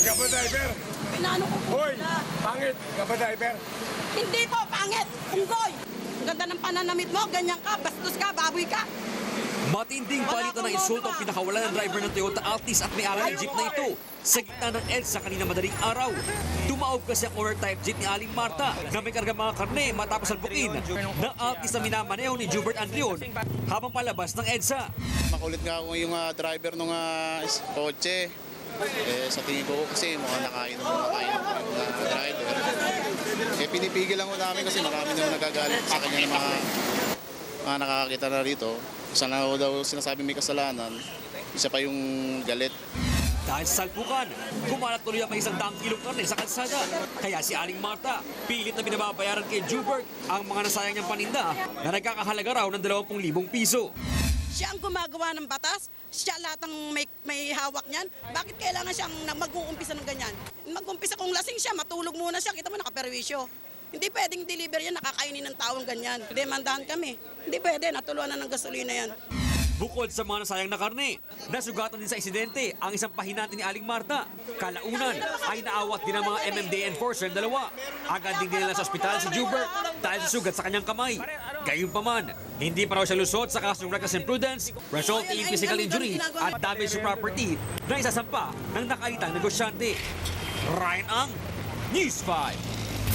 Gaba driver. Pinano ko po Hoy, sila. pangit. Gaba driver. Hindi po, pangit. Unggoy. Ang ganda ng pananamit mo, ganyan ka, bastos ka, baboy ka. Matinding palitan ng insulto ang pinakawalan ng driver ng Toyota Altis at may-ari ng jeep na ito sa gitna ng EDSA kanina madaling araw. Tumaob kasi ang owner type jeep ni Aling Marta na may karga mga karne matapos albukin ng Altis na minamaneho ni Jubert Andrion habang palabas ng EDSA. Makulit nga ako yung ah, driver ng kotse. Eh, sa tingin ko kasi mukhang nakainom na nakainom yung ah, driver. Eh, pinipigil lang ko namin kasi marami naman nagagalit sa kanya ng mga, mga nakakakita na rito. Isa na ako daw sinasabi may kasalanan, isa pa yung galit. Dahil sa salpukan, kumalat tuloy ang isang daang kilong karne sa kalsada. Kaya si Aling Marta, pilit na binababayaran kay Jubert ang mga nasayang niyang paninda na nagkakahalaga raw ng 20,000 piso. Siya ang gumagawa ng batas, siya lahat ang may, may hawak niyan. Bakit kailangan siyang mag-uumpisa ng ganyan? Mag-umpisa kung lasing siya, matulog muna siya, kita mo nakaperwisyo. Hindi pwedeng deliver yan, nakakainin ng taong ganyan. Demandahan kami. Hindi pwede, natuluan na ng gasolina yan. Bukod sa mga nasayang na karne, nasugatan din sa insidente ang isang pahinante ni Aling Marta. Kalaunan ay naawat din ang mga MMDA enforcer ng dalawa. Agad din dinala sa ospital si Jubert dahil sa sugat sa kanyang kamay. Gayunpaman, hindi pa raw siya lusot sa kasong reckless imprudence, resulting in physical injury at damage to property na isasampa ng nakaitang negosyante. Ryan Ang, News 5.